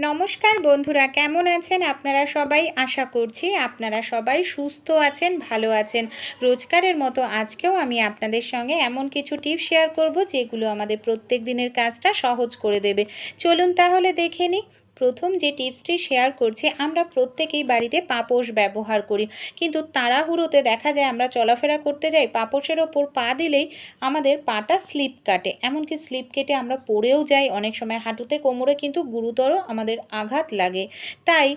নমস্কার বন্ধুরা, কেমন আছেন? আপনারা সবাই আশা করছি আপনারা সবাই সুস্থ আছেন, ভালো আছেন। রোজকারের মতো আজকেও আমি আপনাদের সঙ্গে এমন কিছু টিপস শেয়ার করব যেগুলো আমাদের প্রত্যেক দিনের কাজটা সহজ করে দেবে। চলুন তাহলে দেখে নিই। প্রথম যে টিপসটি শেয়ার করছে, আমরা প্রত্যেকেই বাড়িতে পাপোশ ব্যবহার করি। কিন্তু তাড়াহুড়োতে দেখা যায় আমরা চলাফেরা করতে যাই, পাপোশের ওপর পা দিলেই আমাদের পাটা স্লিপ কাটে। এমনকি স্লিপ কেটে আমরা পড়েও যাই, অনেক সময় হাঁটুতে কোমরে কিন্তু গুরুতর আমাদের আঘাত লাগে। তাই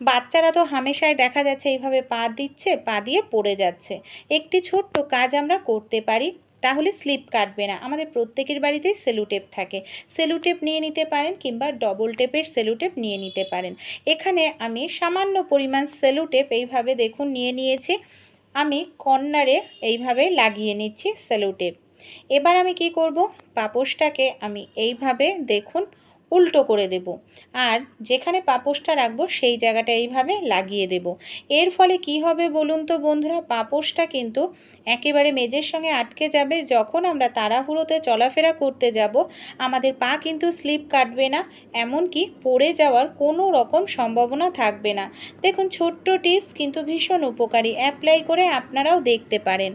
বাচ্চারা তো হামেশায় দেখা যাচ্ছে এইভাবে পা দিচ্ছে, পা দিয়ে পড়ে যাচ্ছে। একটি ছোট্ট কাজ আমরা করতে পারি তাহলে স্লিপ কাটবে না। আমাদের প্রত্যেকের বাড়িতেই সেলুটেপ থাকে। সেলুটেপ নিয়ে নিতে পারেন কিংবা ডবল টেপের সেলুটেপ নিয়ে নিতে পারেন। এখানে আমি সামান্য পরিমাণ সেলুটেপ এইভাবে দেখুন নিয়ে নিয়েছি। আমি কর্নারে এইভাবে লাগিয়ে নিচ্ছি সেলুটেপ। এবার আমি কি করব? পাপোশটাকে আমি এইভাবে দেখুন উল্টো করে দেব। আর যেখানে পাপোশটা রাখব, সেই জায়গাটা এইভাবে লাগিয়ে দেব। এর ফলে কি হবে বলুন তো বন্ধুরা? পাপোশটা কিন্তু একেবারে মেজের সঙ্গে আটকে যাবে। যখন আমরা তাড়াহুড়োতে চলাফেরা করতে যাব, আমাদের পা কিন্তু স্লিপ কাটবে না, এমনকি পড়ে যাওয়ার কোনো রকম সম্ভাবনা থাকবে না। দেখুন, ছোট্ট টিপস কিন্তু ভীষণ উপকারী। অ্যাপ্লাই করে আপনারাও দেখতে পারেন।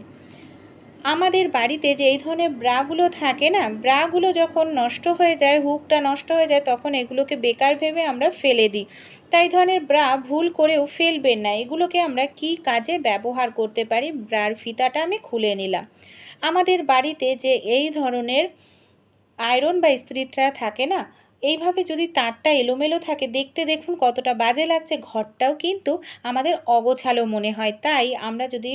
আমাদের বাড়িতে যে এই ধরনের ব্রাগুলো থাকে না, ব্রাগুলো যখন নষ্ট হয়ে যায়, হুকটা নষ্ট হয়ে যায়, তখন এগুলোকে বেকার ভেবে আমরা ফেলে দিই। তাই ধরনের ব্রা ভুল করেও ফেলবেন না। এগুলোকে আমরা কি কাজে ব্যবহার করতে পারি? ব্রার ফিতাটা আমি খুলে নিলাম। আমাদের বাড়িতে যে এই ধরনের আয়রন বা ইস্ত্রিটা থাকে না এইভাবে যদি তারটা এলোমেলো থাকে, দেখতে দেখুন কতটা বাজে লাগছে। ঘরটাও কিন্তু আমাদের অগোছালো মনে হয়। তাই আমরা যদি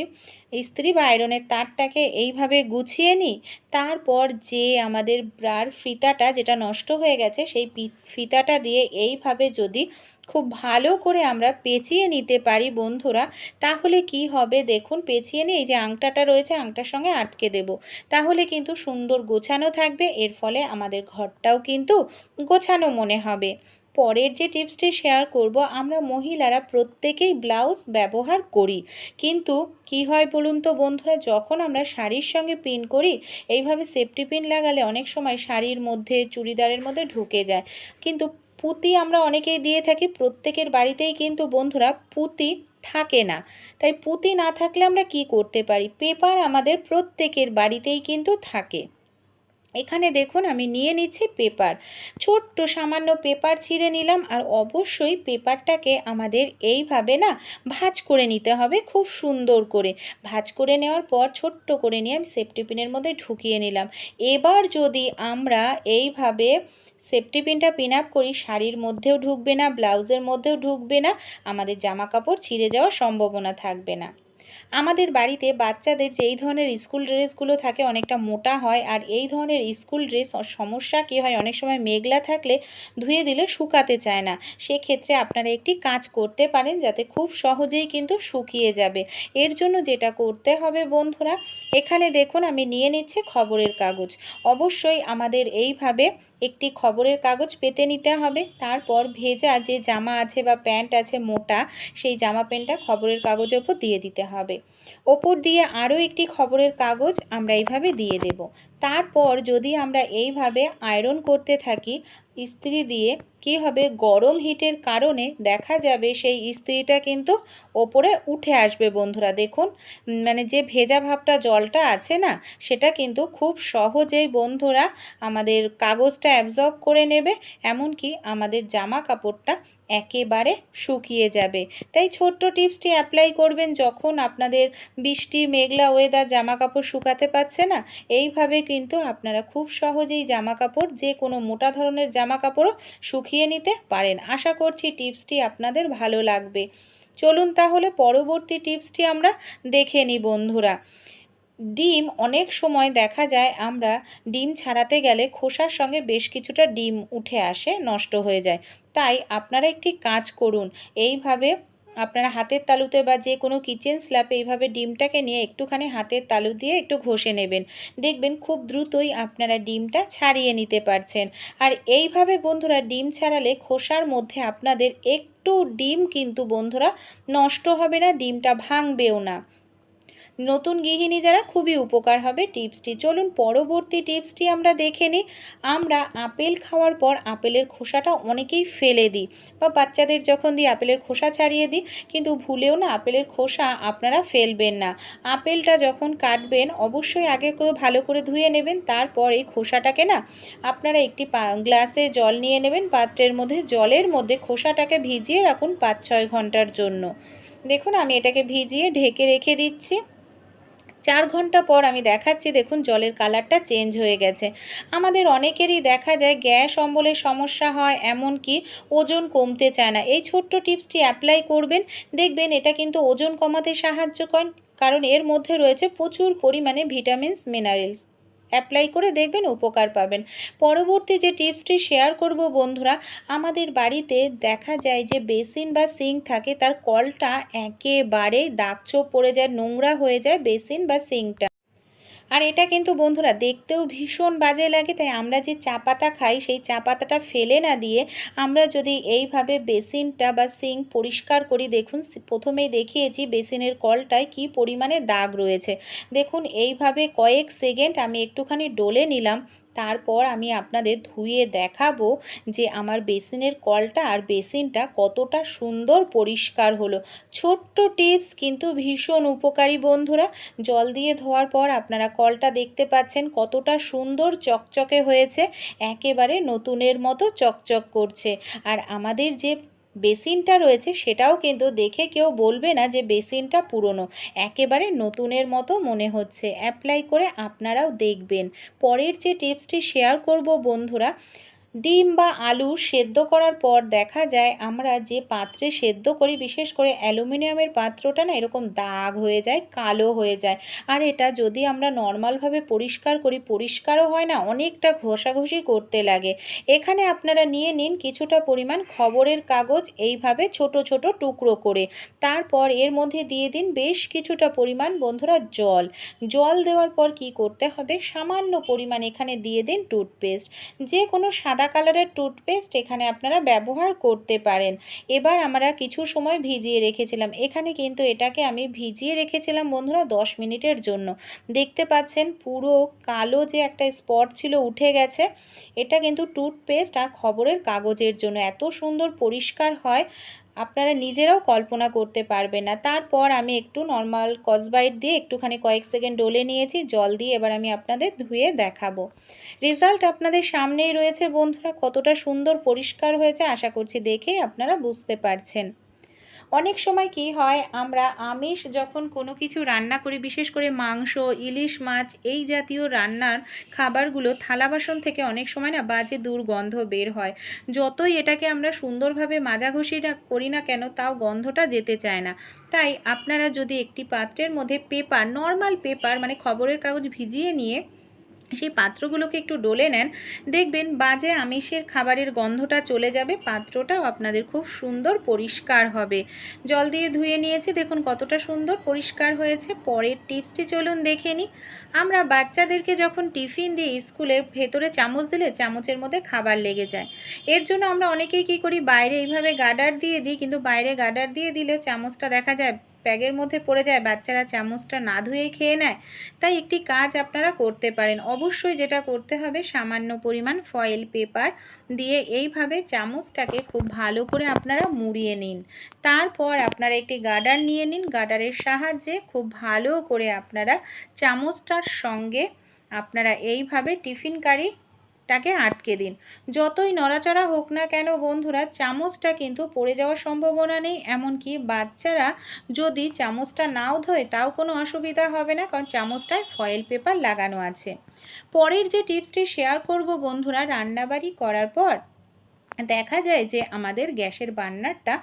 ইস্ত্রি বা আয়রনের তারটাকে এইভাবে গুছিয়ে নিই, তারপর যে আমাদের ব্রার ফিতাটা যেটা নষ্ট হয়ে গেছে, সেই ফিতাটা দিয়ে এইভাবে যদি খুব ভালো করে আমরা পেঁচিয়ে নিতে পারি বন্ধুরা। তাহলে কি হবে দেখুন, পেঁচিয়ে নিয়ে এই যে আংটাটা রয়েছে, আংটার সঙ্গে আটকে দেব। তাহলে কিন্তু সুন্দর গোছানো থাকবে, এর ফলে আমাদের ঘরটাও কিন্তু গোছানো মনে হবে। পরের যে টিপসটি শেয়ার করব, আমরা মহিলারা প্রত্যেকেই ব্লাউজ ব্যবহার করি। কিন্তু কি হয় বলুন তো বন্ধুরা, যখন আমরা শাড়ির সঙ্গে পিন করি, এইভাবে সেফটি পিন লাগালে অনেক সময় শাড়ির মধ্যে, চুড়িদারের মধ্যে ঢুকে যায়। কিন্তু পুঁতি আমরা অনেকেই দিয়ে থাকি, প্রত্যেকের বাড়িতেই কিন্তু বন্ধুরা পুঁতি থাকে না। তাই পুঁতি না থাকলে আমরা কি করতে পারি? পেপার আমাদের প্রত্যেকের বাড়িতেই কিন্তু থাকে। এখানে দেখুন, আমি নিয়ে নিচ্ছি পেপার। ছোট্ট সামান্য পেপার ছিঁড়ে নিলাম আর অবশ্যই পেপারটাকে আমাদের এইভাবে না ভাজ করে নিতে হবে, খুব সুন্দর করে। ভাজ করে নেওয়ার পর ছোট্ট করে নিয়ে আমি সেফটি পিনের মধ্যে ঢুকিয়ে নিলাম। এবার যদি আমরা এইভাবে সেফটি পিনটা পিন আপ করি, শাড়ির মধ্যেও ঢুকবে না, ব্লাউজের মধ্যেও ঢুকবে না, আমাদের জামা কাপড় ছিঁড়ে যাওয়ার সম্ভাবনা থাকবে না। আমাদের বাড়িতে বাচ্চাদের যে এই ধরনের স্কুল ড্রেসগুলো থাকে অনেকটা মোটা হয় আর এই ধরনের স্কুল ড্রেস সমস্যা কী হয়, অনেক সময় মেঘলা থাকলে ধুয়ে দিলে শুকাতে চায় না। সেক্ষেত্রে আপনারা একটি কাজ করতে পারেন যাতে খুব সহজেই কিন্তু শুকিয়ে যাবে। এর জন্য যেটা করতে হবে বন্ধুরা, এখানে দেখুন আমি নিয়ে নিচ্ছি খবরের কাগজ। অবশ্যই আমাদের এইভাবে একটি খবরের কাগজ পেতে নিতে হবে। তারপর ভেজা যে জামা আছে বা প্যান্ট আছে মোটা, সেই জামা প্যান্টটা খবরের কাগজের ওপর দিয়ে দিতে হবে। ওপর দিয়ে আরও একটি খবরের কাগজ আমরা এইভাবে দিয়ে দেব। তারপর যদি আমরা এইভাবে আয়রন করতে থাকি ইস্ত্রি দিয়ে কি হবে? গরম হিটের কারণে দেখা যাবে সেই ইস্ত্রিটা কিন্তু ওপরে উঠে আসবে বন্ধুরা। দেখুন মানে যে ভেজা ভাবটা জলটা আছে না, সেটা কিন্তু খুব সহজেই বন্ধুরা আমাদের কাগজটা অ্যাবজর্ব করে নেবে। এমনকি আমাদের জামা কাপড়টা একেবারে শুকিয়ে যাবে। তাই ছোট্ট টিপসটি অ্যাপ্লাই করবেন যখন আপনাদের বৃষ্টি মেঘলা ওয়েদার জামা কাপড় শুকাতে পারছে না। এইভাবে কিন্তু আপনারা খুব সহজেই জামা কাপড় যে কোনো মোটা ধরনের জামা কাপড়ও শুকিয়ে নিতে পারেন। আশা করছি টিপসটি আপনাদের ভালো লাগবে। চলুন তাহলে পরবর্তী টিপসটি আমরা দেখে নিই বন্ধুরা। ডিম, অনেক সময় দেখা যায় আমরা ডিম ছাড়াতে গেলে খোসার সঙ্গে বেশ কিছুটা ডিম উঠে আসে, নষ্ট হয়ে যায়। তাই আপনারা একটি কাজ করুন, এইভাবে আপনারা হাতের তালুতে বা যে কোনো কিচেন স্ল্যাপে এইভাবে ডিমটাকে নিয়ে একটুখানি হাতের তালু দিয়ে একটু ঘষে নেবেন। দেখবেন খুব দ্রুতই আপনারা ডিমটা ছাড়িয়ে নিতে পারছেন। আর এইভাবে বন্ধুরা, ডিম ছাড়ালে খোসার মধ্যে আপনাদের একটু ডিম কিন্তু বন্ধুরা নষ্ট হবে না, ডিমটা ভাঙবেও না। নতুন গৃহিণী যারা খুবই উপকার হবে টিপসটি। চলুন পরবর্তী টিপসটি আমরা দেখে নিই। আমরা আপেল খাওয়ার পর আপেলের খোসাটা অনেকেই ফেলে দিই বা বাচ্চাদের যখন দিই আপেলের খোসা ছাড়িয়ে দিই, কিন্তু ভুলেও না আপেলের খোসা আপনারা ফেলবেন না। আপেলটা যখন কাটবেন, অবশ্যই আগে ভালো করে ধুয়ে নেবেন, তারপর এই খোসাটাকে না আপনারা একটি গ্লাসে জল নিয়ে নেবেন, পাত্রের মধ্যে, জলের মধ্যে খোসাটাকে ভিজিয়ে রাখুন পাঁচ ছয় ঘণ্টার জন্য। দেখুন আমি এটাকে ভিজিয়ে ঢেকে রেখে দিচ্ছি। চার ঘণ্টা পর আমি দেখাচ্ছি, দেখুন জলের কালারটা চেঞ্জ হয়ে গেছে। আমাদের অনেকেরই দেখা যায় গ্যাস অম্বলের সমস্যা হয় এমন কি ওজন কমতে চায় না। এই ছোট্ট টিপসটি অ্যাপ্লাই করবেন, দেখবেন এটা কিন্তু ওজন কমাতে সাহায্য করেন কারণ এর মধ্যে রয়েছে প্রচুর পরিমাণে ভিটামিনস, মিনারেলস। অ্যাপ্লাই করে দেখবেন, উপকার পাবেন। পরবর্তী যে টিপসটি শেয়ার করব বন্ধুরা, আমাদের বাড়িতে দেখা যায় যে বেসিন বা সিঙ্ক থাকে, তার কলটা একেবারেই দাগচোপ পড়ে যায়, নোংরা হয়ে যায় বেসিন বা সিঙ্কটা। আর এটা কিন্তু বন্ধুরা দেখতেও ভীষণ বাজে লাগে, তাই আমরা যে চা পাতা খাই সেই চা পাতাটা ফেলে না দিয়ে আমরা যদি এইভাবে বেসিনটা বা সিঙ্ক পরিষ্কার করি, দেখুন প্রথমেই দেখিয়েছি বেসিনের কলটায় কি পরিমাণে দাগ রয়েছে। দেখুন এইভাবে কয়েক সেকেন্ড আমি একটুখানি ডলে নিলাম তারপর আমি আপনাদের ধুয়ে দেখাবো যে আমার বেসিনের কলটা আর বেসিনটা কতটা সুন্দর পরিষ্কার হলো। ছোট্ট টিপস কিন্তু ভীষণ উপকারী বন্ধুরা। জল দিয়ে ধোয়ার পর আপনারা কলটা দেখতে পাচ্ছেন কতটা সুন্দর চকচকে হয়েছে। একেবারে নতুনের মতো চকচক করছে। আর আমাদের যে বেসিনটা রয়েছে সেটাও কিন্তু দেখে কেউ বলবে না যে বেসিনটা পুরনো। একেবারে নতুনের মতো মনে হচ্ছে। অ্যাপ্লাই করে আপনারাও দেখবেন। পরের যে টিপসটি শেয়ার করব বন্ধুরা ডিম বা আলু সেদ্ধ করার পর দেখা যায় আমরা যে পাত্রে সেদ্ধ করি, বিশেষ করে অ্যালুমিনিয়ামের পাত্রটা না এরকম দাগ হয়ে যায়, কালো হয়ে যায়। আর এটা যদি আমরা নর্মালভাবে পরিষ্কার করি, পরিষ্কারও হয় না, অনেকটা ঘষাঘষি করতে লাগে। এখানে আপনারা নিয়ে নিন কিছুটা পরিমাণ খবরের কাগজ, এইভাবে ছোট ছোট টুকরো করে। তারপর এর মধ্যে দিয়ে দিন বেশ কিছুটা পরিমাণ বন্ধুরা জল। জল দেওয়ার পর কি করতে হবে? সামান্য পরিমাণ এখানে দিয়ে দিন টুথপেস্ট। যে কোনো সাদা সাদা কালারের টুথপেস্ট এখানে আপনারা ব্যবহার করতে পারেন। এবার আমরা কিছু সময় ভিজিয়ে রেখেছিলাম। এখানে কিন্তু এটাকে আমি ভিজিয়ে রেখেছিলাম বন্ধুরা দশ মিনিটের জন্য। দেখতে পাচ্ছেন পুরো কালো যে একটা স্পট ছিল উঠে গেছে। এটা কিন্তু টুথপেস্ট আর খবরের কাগজের জন্য। এত সুন্দর পরিষ্কার হয়। আপনারা নিজেরাও কল্পনা করতে পারবেন না। তারপর আমি একটু নর্মাল কসবাইট দিয়ে একটুখানি কয়েক সেকেন্ড ডলে নিয়েছি, জল দিয়ে এবার আমি আপনাদের ধুয়ে দেখাবো। রেজাল্ট আপনাদের সামনেই রয়েছে বন্ধুরা, কতটা সুন্দর পরিষ্কার হয়েছে, আশা করছি দেখে আপনারা বুঝতে পারছেন। অনেক সময় কি হয়, আমরা আমিষ যখন কোনো কিছু রান্না করি, বিশেষ করে মাংস, ইলিশ মাছ, এই জাতীয় রান্নার খাবারগুলো থালা বাসন থেকে অনেক সময় না বাজে দুর্গন্ধ বের হয়। যতই এটাকে আমরা সুন্দরভাবে মাজাঘষি করি না কেন, তাও গন্ধটা যেতে চায় না। তাই আপনারা যদি একটি পাত্রের মধ্যে পেপার, নর্মাল পেপার মানে খবরের কাগজ ভিজিয়ে নিয়ে সেই পাত্রগুলোকে একটু ডলে নেন। দেখবেন বাজে আমিষের খাবারের গন্ধটা চলে যাবে, পাত্রটাও আপনাদের খুব সুন্দর পরিষ্কার হবে। জল দিয়ে ধুয়ে নিয়েছি, দেখুন কতটা সুন্দর পরিষ্কার হয়েছে। পরের টিপসটি চলুন দেখে নিই। আমরা বাচ্চাদেরকে যখন টিফিন দিই স্কুলে ভেতরে চামচ দিলে চামচের মধ্যে খাবার লেগে যায়। এর জন্য আমরা অনেকেই কী করি, বাইরে এইভাবে গাডার দিয়ে দিই, কিন্তু বাইরে গাডার দিয়ে দিলেও চামচটা দেখা যায় ব্যাগের মধ্যে পড়ে যায়, বাচ্চারা চামচটা না ধুয়েই খেয়ে নেয়, তাই একটি কাজ আপনারা করতে পারেন। অবশ্যই যেটা করতে হবে, সামান্য পরিমাণ ফয়েল পেপার দিয়ে এইভাবে চামচটাকে খুব ভালো করে আপনারা মুড়িয়ে নিন। তারপর আপনারা একটি গার্ডার নিয়ে নিন, গার্ডারের সাহায্যে খুব ভালো করে আপনারা চামচটার সঙ্গে আপনারা এইভাবে টিফিন কারি টাকে আটকে দিন। যতই নড়াচড়া হোক না কেন বন্ধুরা, চামচটা কিন্তু পড়ে যাওয়ার সম্ভাবনা নেই। এমনকি বাচ্চারা যদি চামচটা নাও ধোয়, তাও কোনো অসুবিধা হবে না, কারণ চামচটায় ফয়েল পেপার লাগানো আছে। পরের যে টিপসটি শেয়ার করব বন্ধুরা, রান্নাবাড়ি করার পর দেখা যায় যে আমাদের গ্যাসের বার্নারটা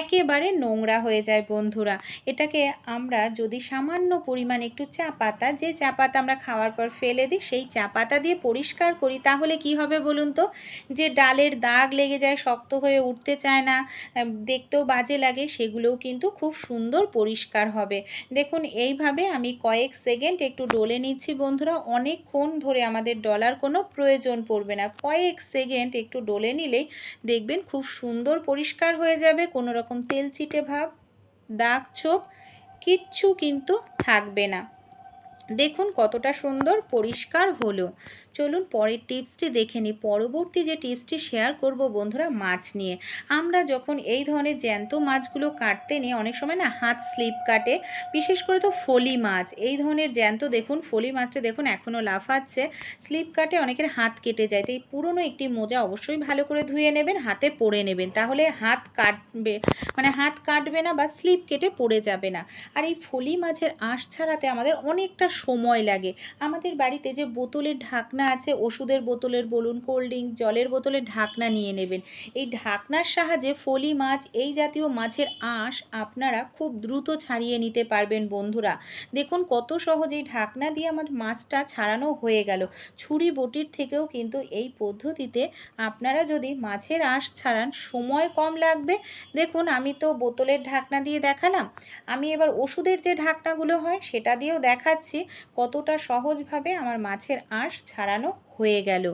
একেবারে নোংরা হয়ে যায় বন্ধুরা। এটাকে আমরা যদি সামান্য পরিমাণ একটু চা পাতা, যে চা পাতা আমরা খাওয়ার পর ফেলে দিই, সেই চা পাতা দিয়ে পরিষ্কার করি, তাহলে কি হবে বলুন তো? যে ডালের দাগ লেগে যায়, শক্ত হয়ে উঠতে চায় না দেখতেও বাজে লাগে, সেগুলোও কিন্তু খুব সুন্দর পরিষ্কার হবে। দেখুন, এইভাবে আমি কয়েক সেকেন্ড একটু ডলে নিচ্ছি বন্ধুরা, অনেকক্ষণ ধরে আমাদের ডলার কোনো প্রয়োজন পড়বে না। কয়েক সেকেন্ড একটু ডলে নিলেই দেখবেন খুব সুন্দর পরিষ্কার হয়ে যাবে, কোনো রকম তেল ছিটে ভাব, দাগ ছোপ, কিচ্ছু কিন্তু থাকবে না। দেখুন কতটা সুন্দর পরিষ্কার হলো। চলুন পরের টিপসটি দেখে নিই। পরবর্তী যে টিপসটি শেয়ার করব বন্ধুরা, মাছ নিয়ে। আমরা যখন এই ধরনের জ্যান্ত মাছগুলো কাটতে নিই অনেক সময় না হাত স্লিপ কাটে, বিশেষ করে তো ফলি মাছ। এই ধরনের জ্যান্ত দেখুন, ফলি মাছটা দেখুন এখনও লাফাচ্ছে। স্লিপ কাটে অনেকের হাত কেটে যায়। তো এই পুরনো একটি মোজা অবশ্যই ভালো করে ধুয়ে নেবেন, হাতে পরে নেবেন। তাহলে হাত কাটবে মানে হাত কাটবে না বা স্লিপ কেটে পড়ে যাবে না। আর এই ফলি মাছের আঁশ ছাড়াতে আমাদের অনেকটা সময় লাগে। আমাদের বাড়িতে যে বোতলের ঢাকনা আছে, ওষুধের বোতলের বলুন কোল্ড ড্রিঙ্ক জলের বোতলের ঢাকনা নিয়ে নেবেন। এই ঢাকনার সাহায্যে ফলি মাছ, এই জাতীয় মাছের আঁশ আপনারা খুব দ্রুত ছাড়িয়ে নিতে পারবেন বন্ধুরা। দেখুন কত সহজেই ঢাকনা দিয়ে আমার মাছটা ছাড়ানো হয়ে গেল। ছুরি বটির থেকেও কিন্তু এই পদ্ধতিতে আপনারা যদি মাছের আঁশ ছাড়ান, সময় কম লাগবে। দেখুন আমি তো বোতলের ঢাকনা দিয়ে দেখালাম। আমি এবার ওষুধের যে ঢাকনাগুলো হয়, সেটা দিয়েও দেখাচ্ছি কতটা সহজভাবে আমার মাছের আঁশ ছাড়ানো হয়ে গেল।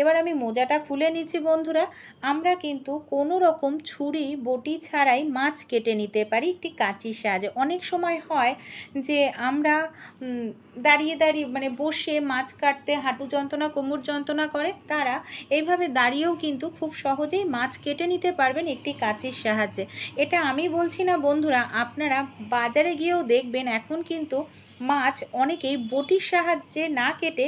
এবার আমি মোজাটা খুলে নিচ্ছি বন্ধুরা। আমরা কিন্তু কোনো রকম ছুরি, বটি ছাড়াই মাছ কেটে নিতে পারি একটি কাঁচির সাহায্যে। অনেক সময় হয় যে আমরা দাঁড়িয়ে দাঁড়িয়ে মানে বসে মাছ কাটতে, হাঁটু যন্ত্রণা, কোমর যন্ত্রণা করে, তারা এইভাবে দাঁড়িয়েও কিন্তু খুব সহজেই মাছ কেটে নিতে পারবেন একটি কাঁচির সাহায্যে। এটা আমি বলছি না বন্ধুরা, আপনারা বাজারে গিয়েও দেখবেন, এখন কিন্তু মাছ অনেকেই বটির সাহায্যে না কেটে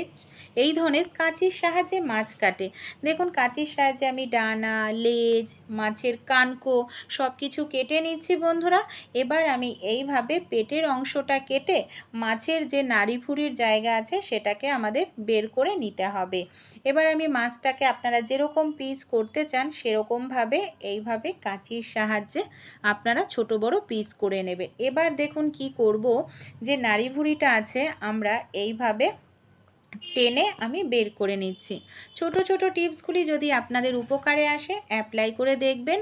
এই ধরনের কাঁচির সাহায্যে মাছ কাটে। দেখুন, কাঁচির সাহায্যে আমি ডানা, লেজ, মাছের কানকো সব কিছু কেটে নিচ্ছি বন্ধুরা। এবার আমি এইভাবে পেটের অংশটা কেটে মাছের যে নাড়িভুড়ির জায়গা আছে সেটাকে আমাদের বের করে নিতে হবে। এবার আমি মাছটাকে আপনারা যেরকম পিস করতে চান সেরকমভাবে এইভাবে কাঁচির সাহায্যে আপনারা ছোট বড় পিস করে নেবে এবার দেখুন কি করব, যে নাড়িভুড়িটা আছে আমরা এইভাবে টেনে আমি বের করে নিচ্ছি। ছোট ছোট টিপসগুলি যদি আপনাদের উপকারে আসে অ্যাপ্লাই করে দেখবেন।